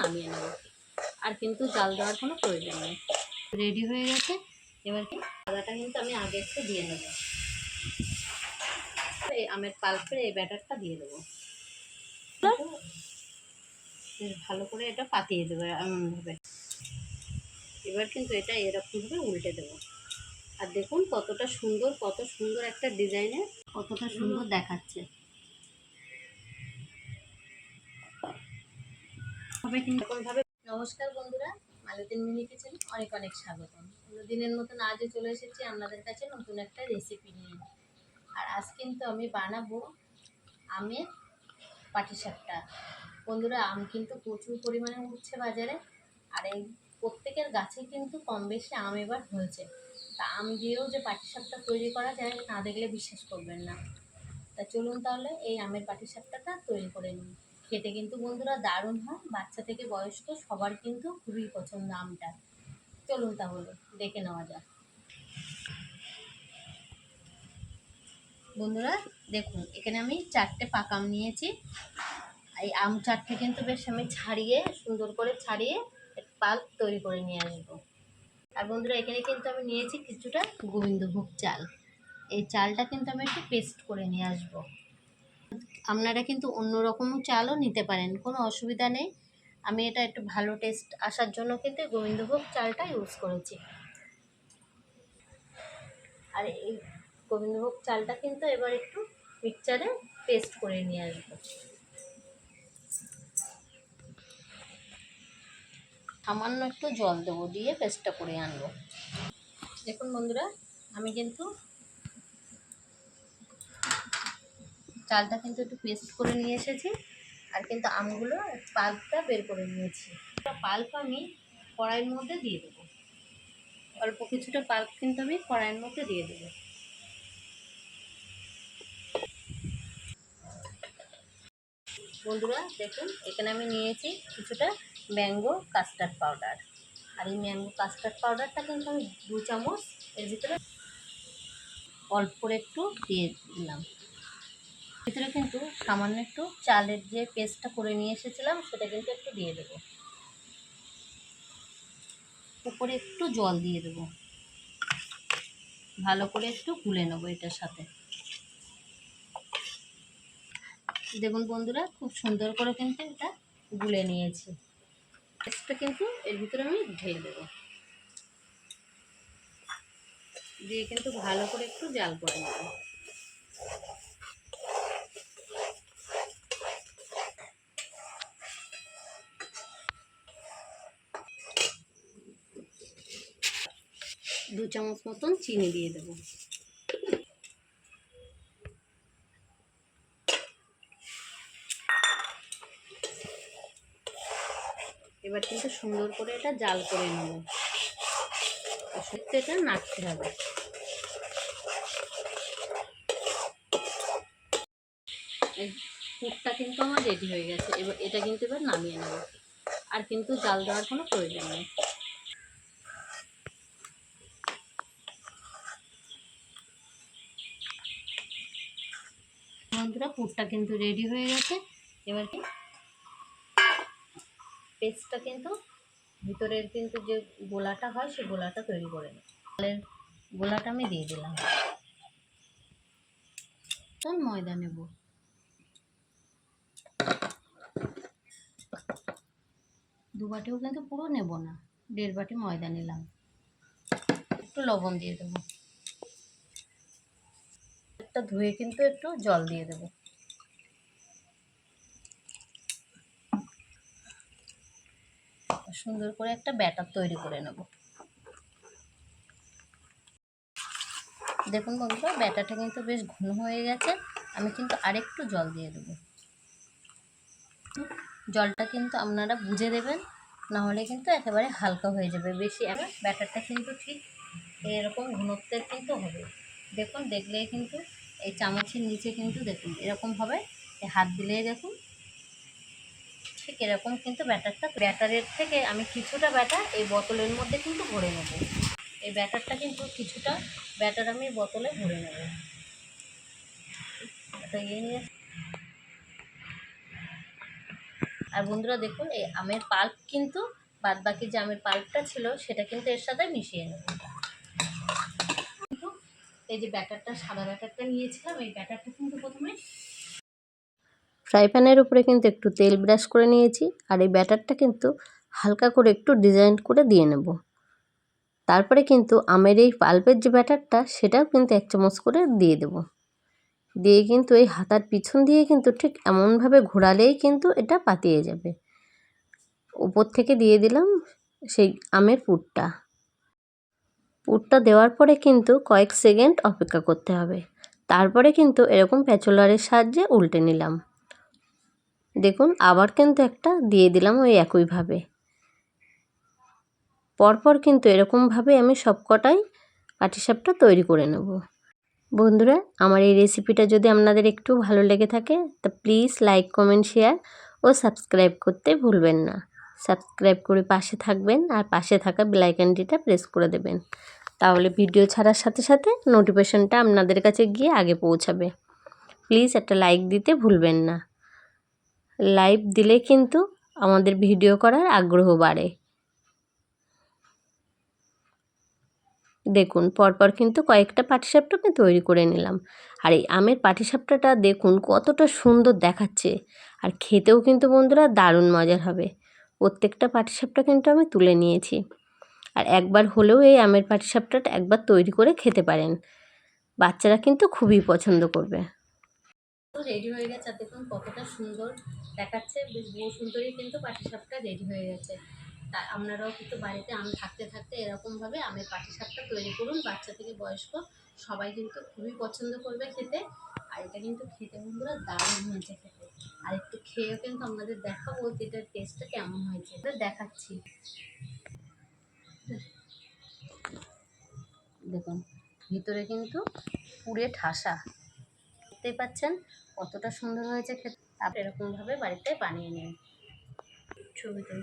নামিয়ে নেব। আর কিন্তু জাল দেওয়ার কোনো প্রয়োজন নেই। রেডি হয়ে গেছে। এবার আদাটা কিন্তু আমি আগে একটু দিয়ে নেব। এই আমের পাল্পের এই ব্যাটারটা দিয়ে দেবো। ভালো করে এটা পাতিয়ে দেবো এমনভাবে। এবার কিন্তু এটা এরকমভাবে উল্টে দেবো। আর দেখুন কতটা সুন্দর, কত সুন্দর একটা ডিজাইনের, কতটা সুন্দর দেখাচ্ছে। নমস্কার বন্ধুরা, মালতিন মিনি কিচেনে, অনেক অনেক স্বাগতম। দিনের মতন আজও চলে এসেছি আপনাদের কাছে নতুন একটা রেসিপি নিয়ে। আর আজ কিন্তু আমি বানাবো আমের পাটিসাপটা। বন্ধুরা, আম কিন্তু প্রচুর পরিমাণে উঠছে বাজারে, আর এই প্রত্যেকের গাছে কিন্তু কম বেশি আম এবার হয়েছে। তা আম দিয়েও যে পাটিসাপটা তৈরি করা যায় না দেখলে বিশ্বাস করবেন না। তা চলুন তাহলে এই আমের পাটিসাপটাটা তৈরি করে নিই। খেতে কিন্তু বন্ধুরা দারুণ হয়। বাচ্চা থেকে বয়স্ক সবার কিন্তু খুবই পছন্দ আমটা। চলুন তাহলে, দেখে নেওয়া যাক। বন্ধুরা, দেখুন, এখানে আমি চারটে পাকাম নিয়েছি। এই আম চারটে কিন্তু বেশ আমি ছাড়িয়ে, সুন্দর করে ছাড়িয়ে পাল্প তৈরি করে নিয়ে আসব। আর বন্ধুরা, এখানে কিন্তু আমি নিয়েছি কিছুটা গোবিন্দভোগ চাল। এই চালটা কিন্তু আমি একটু পেস্ট করে নিয়ে আসব। আপনারা কিন্তু অন্য রকমও চালও নিতে পারেন, কোনো অসুবিধা নেই। আমি এটা একটু ভালো টেস্ট আসার জন্য কিন্তু গোবিন্দভোগ চালটা ইউজ করেছি। আর এই গোবিন্দভোগ চালটা কিন্তু এবার একটু মিক্সচারে পেস্ট করে নিয়ে আসব। সামান্য একটু জল দেবো, দিয়ে পেস্টটা করে আনব। দেখুন বন্ধুরা, আমি কিন্তু চালটা কিন্তু একটু পেস্ট করে নিয়ে এসেছি আর কিন্তু আমগুলো পাল্পটা বের করে নিয়েছি। পাল্প আমি কড়াইয়ের মধ্যে দিয়ে দেবো। অল্প কিছুটা পাল্প কিন্তু আমি কড়াইয়ের মধ্যে দিয়ে দেবো। বন্ধুরা, দেখুন, এখানে আমি নিয়েছি কিছুটা ম্যাঙ্গো কাস্টার্ড পাউডার। আর এই ম্যাঙ্গো কাস্টার্ড পাউডারটা কিন্তু আমি দু চামচ এর ভিতরে অল্প করে একটু দিয়ে দিলাম। ভিতরে কিন্তু সামান্য একটু চালের যে পেস্টটা করে নিয়ে এসেছিলাম, সেটা কিন্তু একটু দিয়ে দেবো। উপরে একটু জল দিয়ে দেবো। ভালো করে একটু গুলে নেব এটার সাথে। দেখুন বন্ধুরা, খুব সুন্দর করে কিন্তু এটা গুলে নিয়েছি। পেস্টটা কিন্তু এর ভিতরে আমি ঢেলে দেবো। দিয়ে কিন্তু ভালো করে একটু জাল করে নেব। দু চামচ মতন চিনি দিয়ে দেবো। এবার কিন্তু সুন্দর করে এটা জাল করে নেব। সত্যি এটা নাড়তে হবে। পুরটা কিন্তু আমার রেডি হয়ে গেছে। এবার এটা কিন্তু এবার নামিয়ে নেব। আর কিন্তু জাল দেওয়ার কোনো প্রয়োজন নেই। বন্ধুরা, পুরটা কিন্তু রেডি হয়ে গেছে। এবার কি? পেস্টটা কিন্তু ভিতরের কিন্তু যে গোলাটা হয় সেই গোলাটা তৈরি করে নেব। গোলাটা আমি দিয়ে দিলাম। তখন ময়দা নেব। দু বাটিও কিন্তু পুরো নেব না, দেড় বাটি ময়দা নিলাম। একটু লবণ দিয়ে দেবো। একটা ধুয়ে কিন্তু একটু জল দিয়ে দেবো। সুন্দর করে একটা ব্যাটার তৈরি করে নেব। দেখুন বন্ধুরা, ব্যাটারটা কিন্তু বেশ ঘন হয়ে গেছে। আমি কিন্তু আরেকটু জল দিয়ে দেবো। জলটা কিন্তু আপনারা বুঝে দেবেন নাহলে কিন্তু একেবারে হালকা হয়ে যাবে বেশি। ব্যাটারটা কিন্তু ঠিক এরকম ঘনত্বের কিন্তু হবে। দেখুন, দেখলেই কিন্তু এই চামচের নিচে কিন্তু দেখুন, এরকম হবে। হাত দিলেই দেখুন, ঠিক এরকম কিন্তু ব্যাটারটা। ব্যাটারের থেকে আমি কিছুটা ব্যাটার এই বোতলের মধ্যে কিন্তু ভরে নেব। এই ব্যাটারটা কিন্তু কিছুটা ব্যাটার আমি বোতলে ভরে নেব। আর বন্ধুরা দেখুন, এই আমের পাল্প কিন্তু বাদ বাকি যে আমের পাল্পটা ছিল, সেটা কিন্তু এর সাথে মিশিয়ে নেব। এই যে ব্যাটারটা, সাদা ব্যাটারটা নিয়েছিলাম, এই ব্যাটারটা কিন্তু প্রথমে ফ্রাই প্যানের উপরে কিন্তু একটু তেল ব্রাশ করে নিয়েছি, আর এই ব্যাটারটা কিন্তু হালকা করে একটু ডিজাইন করে দিয়ে নেব। তারপরে কিন্তু আমের এই পাল্পের যে ব্যাটারটা, সেটাও কিন্তু এক চামচ করে দিয়ে দেব। দিয়ে কিন্তু এই হাতার পিছন দিয়ে কিন্তু ঠিক এমনভাবে ঘোরালেই কিন্তু এটা পাতিয়ে যাবে। উপর থেকে দিয়ে দিলাম সেই আমের পুরটা। পুরটা দেওয়ার পরে কিন্তু কয়েক সেকেন্ড অপেক্ষা করতে হবে। তারপরে কিন্তু এরকম প্যাচোলারের সাহায্যে উল্টে নিলাম। দেখুন, আবার কিন্তু একটা দিয়ে দিলাম ওই একইভাবে। পরপর কিন্তু এরকমভাবে আমি সবকটাই পাটিসাপটা তৈরি করে নেব। বন্ধুরা, আমার এই রেসিপিটা যদি আপনাদের একটু ভালো লেগে থাকে, তা প্লিজ লাইক, কমেন্ট, শেয়ার ও সাবস্ক্রাইব করতে ভুলবেন না। সাবস্ক্রাইব করে পাশে থাকবেন আর পাশে থাকা বেলাইকানটিটা প্রেস করে দেবেন। তাহলে ভিডিও ছাড়ার সাথে সাথে নোটিফিকেশানটা আপনাদের কাছে গিয়ে আগে পৌঁছাবে। প্লিজ একটা লাইক দিতে ভুলবেন না। লাইভ দিলে কিন্তু আমাদের ভিডিও করার আগ্রহ বাড়ে। দেখুন, পরপর কিন্তু কয়েকটা পাটিসাপটা আমি তৈরি করে নিলাম। আর এই আমের পাটিসাপটাটা দেখুন কতটা সুন্দর দেখাচ্ছে। আর খেতেও কিন্তু বন্ধুরা দারুণ মজার হবে। প্রত্যেকটা পাটিসাপটা কিন্তু আমি তুলে নিয়েছি। আর একবার হলেও এই আমের পাটিসাপটা একবার তৈরি করে খেতে পারেন। বাচ্চারা কিন্তু খুবই পছন্দ করবে। রেডি হয়ে গেছে। আর দেখুন কতটা সুন্দর দেখাচ্ছে। বেশ সুন্দরই কিন্তু পাটিসাপটা রেডি হয়ে গেছে। তা আপনারাও কিন্তু বাড়িতে আম থাকতে থাকতে এরকমভাবে আমের পাটিসাপটা তৈরি করুন। বাচ্চা থেকে বয়স্ক সবাই কিন্তু খুবই পছন্দ করবে খেতে। আর এটা কিন্তু খেতে বন্ধুরা দারুণ হয়েছে খেতে। আর একটু খেয়েও কিন্তু আপনাদের দেখাবো যে এটার টেস্টটা কেমন হয়েছে। এটা দেখাচ্ছি। দেখুন, ভিতরে কিন্তু পুড়ে ঠাসা। দেখতেই পাচ্ছেন কতটা সুন্দর হয়েছে খেতে। আপনি এরকমভাবে বাড়িতে বানিয়ে নিন। ছবিতে